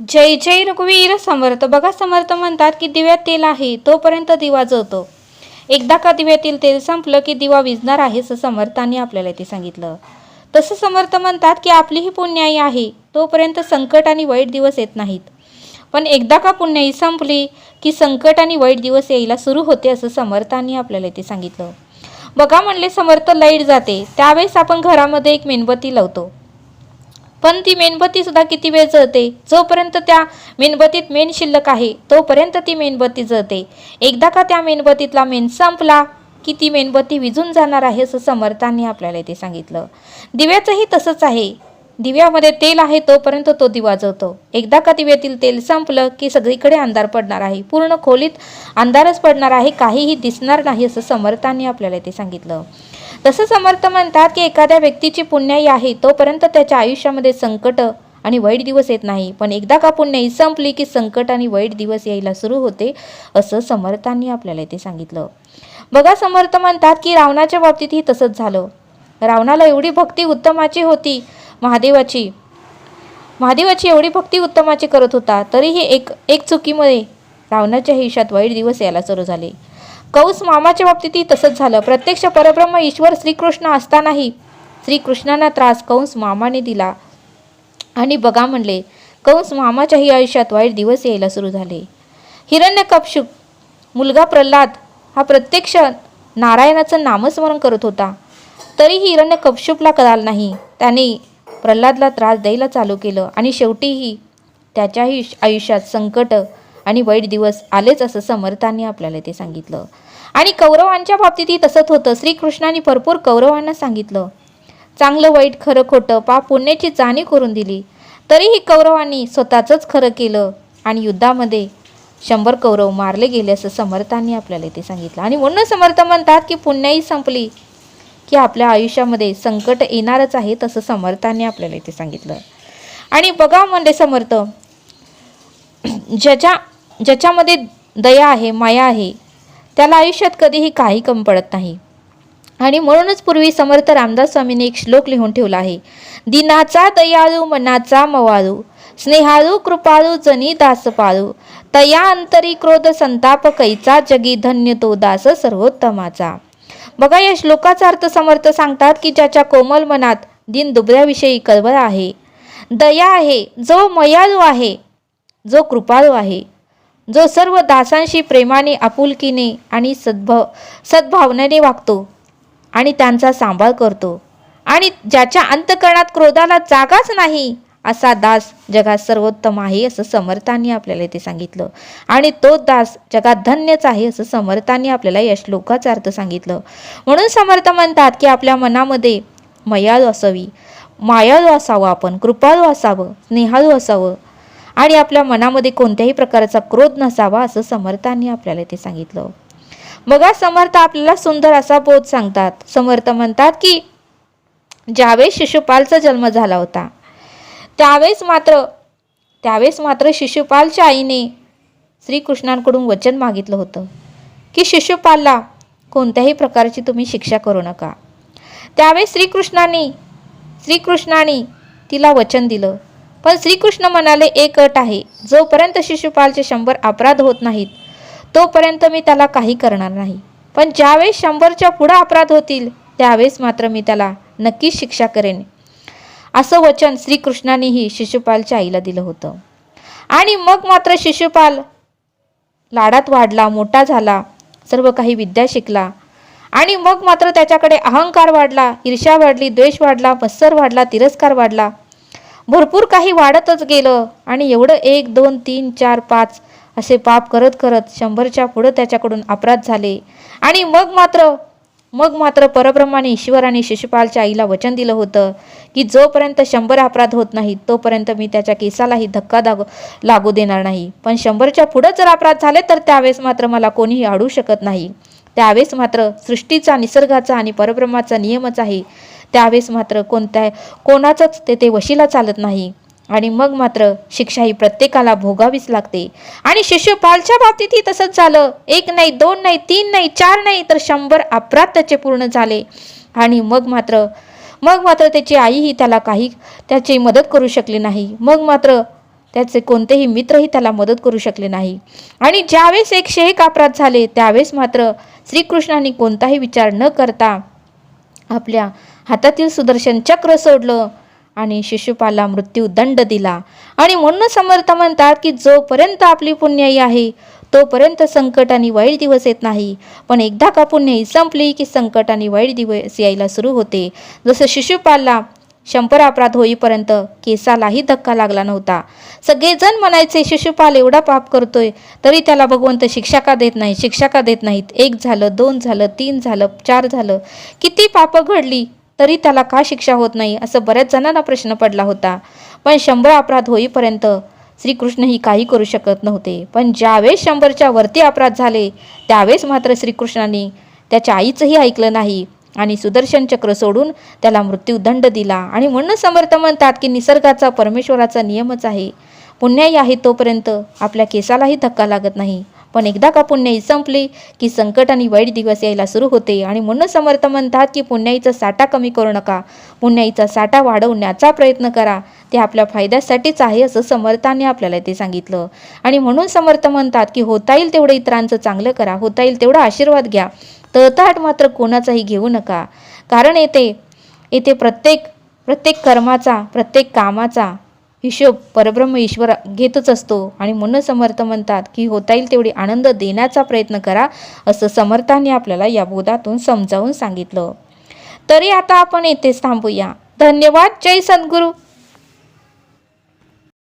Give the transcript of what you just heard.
जय जय रघुवीर समर्थ. बघा समर्थ म्हणतात की दिव्यात तेल आहे तोपर्यंत दिवा जळतो. एकदा का दिव्यातील तेल संपलं की दिवा विजणार आहे असं समर्थांनी आपल्याला ते सांगितलं. तसं समर्थ म्हणतात की आपली ही पुण्याई आहे तोपर्यंत संकट आणि वाईट दिवस येत नाहीत. पण एकदा का पुण्याई संपली की संकट आणि वाईट दिवस यायला सुरू होते असं समर्थांनी आपल्याला ते सांगितलं. बघा म्हणले समर्थ लाइट जाते त्यावेळेस आपण घरामध्ये एक मेणबत्ती लावतो. पण ती मेणबत्ती सुद्धा किती वेळ जळते? जोपर्यंत त्या मेणबत्तीत मेण शिल्लक आहे तोपर्यंत ती मेणबत्ती जळते. एकदा का त्या मेणबत्तीतला मेण संपला की ती मेणबत्ती विजून जाणार आहे असं समर्थांनी आपल्याला इथे सांगितलं. दिव्याचंही तसंच आहे. दिव्यामध्ये तेल आहे तोपर्यंत तो दिवा जळतो. एकदा का दिव्यातील तेल संपलं की सगळीकडे अंधार पडणार आहे. पूर्ण खोलीत अंधारच पडणार आहे काहीही दिसणार नाही असं समर्थांनी आपल्याला इथे सांगितलं. तसं समर्थ म्हणतात की एखाद्या व्यक्तीची पुण्याई आहे तोपर्यंत त्याच्या आयुष्यामध्ये संकट आणि वाईट दिवस येत नाही. पण एकदा का पुण्याई संपली की संकट आणि वाईट दिवस यायला सुरू होते असं समर्थांनी आपल्याला इथे सांगितलं. बघा समर्थ म्हणतात की रावणाच्या बाबतीतही तसंच झालं. रावणाला एवढी भक्ती उत्तमाची होती महादेवाची. महादेवाची एवढी भक्ती उत्तमाची करत होता तरीही एक एक चुकीमुळे रावणाच्या आयुष्यात वाईट दिवस यायला सुरू झाले. कौस मामाच्या बाबतीतही तसंच झालं. प्रत्यक्ष परब्रह्म ईश्वर श्रीकृष्ण असतानाही श्रीकृष्णांना त्रास कंस मामाने दिला. आणि बघा म्हणले कंस मामाच्याही आयुष्यात वाईट दिवस यायला सुरू झाले. हिरण्यकपशुक मुलगा प्रल्हाद हा प्रत्यक्ष नारायणाचं नामस्मरण करत होता. तरीही हिरण्यकपशुपला कळाल नाही. त्याने प्रल्हादला त्रास द्यायला चालू केलं. आणि शेवटीही त्याच्याही आयुष्यात संकट आणि वाईट दिवस आलेच असं समर्थांनी आपल्याला ते सांगितलं. आणि कौरवांच्या बाबतीतही तसंच होतं. श्रीकृष्णाने भरपूर कौरवांना सांगितलं. चांगलं वाईट खरं खोटं पाप पुण्याची जाणीव करून दिली. तरीही कौरवांनी स्वतःचंच खरं केलं आणि युद्धामध्ये शंभर कौरव मारले गेले असं समर्थांनी आपल्याला ते सांगितलं. आणि म्हणून समर्थ म्हणतात की पुण्याही संपली की आपल्या आयुष्यामध्ये संकट येणारच आहे तसं समर्थांनी आपल्याला ते सांगितलं. आणि बघा म्हणजे समर्थ ज्याच्या ज्याच्यामध्ये दया आहे माया आहे त्याला आयुष्यात कधीही काही कमी पडत नाही. आणि म्हणूनच पूर्वी समर्थ रामदास स्वामींनी एक श्लोक लिहून ठेवला आहे. दिनाचा दयाळू मनाचा मवाळू स्नेहाळू कृपाळू जनी दास पाळू तया अंतरी क्रोध संताप कैचा जगी धन्य तो दास सर्वोत्तमाचा. बघा या श्लोकाचा अर्थ समर्थ सांगतात की ज्याच्या कोमल मनात दिन दुबऱ्याविषयी कळवळ आहे. दया आहे जो मयाळू आहे जो कृपाळू आहे. जो सर्व दासांशी प्रेमाने आपुलकीने आणि सद्भाव सद्भावनेने वागतो आणि त्यांचा सांभाळ करतो आणि ज्याच्या अंतकरणात क्रोधाला जागाच नाही असा दास जगात सर्वोत्तम आहे असं समर्थांनी आपल्याला इथे सांगितलं. आणि तो दास जगात धन्यच आहे असं समर्थांनी आपल्याला या श्लोकाचा अर्थ सांगितलं. म्हणून समर्थ म्हणतात की आपल्या मनामध्ये मयाळू असावी. मायाळू असावं आपण कृपाळू असावं स्नेहाळू असावं आणि आपल्या मनामध्ये कोणत्याही प्रकारचा क्रोध नसावा असं समर्थांनी आपल्याला ते सांगितलं. मग समर्थ आपल्याला सुंदर असा बोध सांगतात. समर्थ म्हणतात की ज्यावेळेस शिशुपालचा जन्म झाला होता त्यावेळेस मात्र त्यावेळेस मात्र शिशुपालच्या आईने श्रीकृष्णांकडून वचन मागितलं होतं की शिशुपालला कोणत्याही प्रकारची तुम्ही शिक्षा करू नका. त्यावेळेस श्रीकृष्णाने श्रीकृष्णाने तिला वचन दिलं. पण श्रीकृष्ण म्हणाले एक अट आहे. जोपर्यंत शिशुपालचे शंभर अपराध होत नाहीत तोपर्यंत मी त्याला काही करणार नाही. पण ज्यावेळेस शंभरच्या पुढं अपराध होतील त्यावेळेस मात्र मी त्याला नक्कीच शिक्षा करेन. असं वचन श्रीकृष्णानेही शिशुपालच्या आईला दिलं होतं. आणि मग मात्र शिशुपाल लाडात वाढला मोठा झाला सर्व काही विद्या शिकला. आणि मग मात्र त्याच्याकडे अहंकार वाढला ईर्ष्या वाढली द्वेष वाढला मत्सर वाढला तिरस्कार वाढला. भरपूर काही वाढतच गेलं. आणि एवढं एक दोन तीन चार पाच असे पाप करत करत शंभरच्या पुढं त्याच्याकडून अपराध झाले. आणि मग मात्र मग मात्र परब्रह्माने ईश्वराने शिशुपालच्या आईला वचन दिलं होतं की जोपर्यंत शंभर अपराध होत नाहीत तोपर्यंत मी त्याच्या केसालाही धक्का दागू लागू देणार नाही. पण शंभरच्या पुढं जर अपराध झाले तर त्यावेळेस मात्र मला कोणीही अडू शकत नाही. त्यावेळेस मात्र सृष्टीचा निसर्गाचा आणि परब्रह्माचा नियमच आहे. त्यावेळेस मात्र कोणत्या कोणाचंच ते ते वशीला चालत नाही. आणि मग मात्र शिक्षा ही प्रत्येकाला भोगावीच लागते. आणि शिष्यपालच्या बाबतीतही तसंच झालं. एक नाही दोन नाही तीन नाही चार नाही तर शंभर अपराध त्याचे पूर्ण झाले. आणि मग मात्र मग मात्र त्याची आईही त्याला काही त्याची मदत करू शकली नाही. मग मात्र त्याचे कोणतेही मित्रही त्याला मदत करू शकले नाही. आणि ज्यावेळेस एकशे एक अपराध झाले त्यावेळेस मात्र श्रीकृष्णाने कोणताही विचार न करता आपल्या हातातील सुदर्शन चक्र सोडलं आणि शिशुपाला मृत्यू दंड दिला. आणि म्हणून समर्थ म्हणतात की जोपर्यंत आपली पुण्याई आहे तोपर्यंत संकट आणि वाईट दिवस येत नाही. पण एकदा का पुण्याई संपली की संकट आणि वाईट दिवस यायला सुरू होते. जसं शिशुपालला शंभर अपराध होईपर्यंत केसालाही धक्का लागला नव्हता. सगळेजण म्हणायचे शिशुपाल एवढा पाप करतोय तरी त्याला भगवंत शिक्षा का देत नाही? शिक्षा का देत नाहीत? एक झालं दोन झालं तीन झालं चार झालं. किती पापं घडली तरी त्याला का शिक्षा होत नाही? असं बऱ्याच जणांना प्रश्न पडला होता. पण शंभर अपराध होईपर्यंत श्रीकृष्णही काही करू शकत नव्हते. पण ज्यावेळेस शंभरच्या वरती अपराध झाले त्यावेळेस मात्र श्रीकृष्णाने त्याच्या आईचंही ऐकलं नाही आणि सुदर्शन चक्र सोडून त्याला मृत्यूदंड दिला. आणि म्हणून समर्थ म्हणतात की निसर्गाचा परमेश्वराचा नियमच आहे. पुण्याही आहे तोपर्यंत आपल्या केसालाही धक्का लागत नाही. पण एकदा का पुण्याई संपली की संकट आणि वाईट दिवस यायला सुरू होते आणि म्हणून समर्थ म्हणतात की पुण्याईचा साठा कमी करू नका. पुण्याईचा साठा वाढवण्याचा प्रयत्न करा. ते आपल्या फायद्यासाठीच आहे असं समर्थाने आपल्याला ते सांगितलं. आणि म्हणून समर्थ म्हणतात की होता येईल तेवढं इतरांचं चांगलं करा होता येईल तेवढा आशीर्वाद घ्या. तळताट मात्र कोणाचाही घेऊ नका. कारण येते येथे प्रत्येक प्रत्येक कर्माचा प्रत्येक कामाचा हिशोब परब्रह्म ईश्वर घेतच असतो आणि म्हणून समर्थ म्हणतात की होता येईल तेवढी आनंद देण्याचा प्रयत्न करा असं समर्थाने आपल्याला या बोधातून समजावून सांगितलं. तरी आता आपण येथेच थांबूया. धन्यवाद. जय सद्गुरू.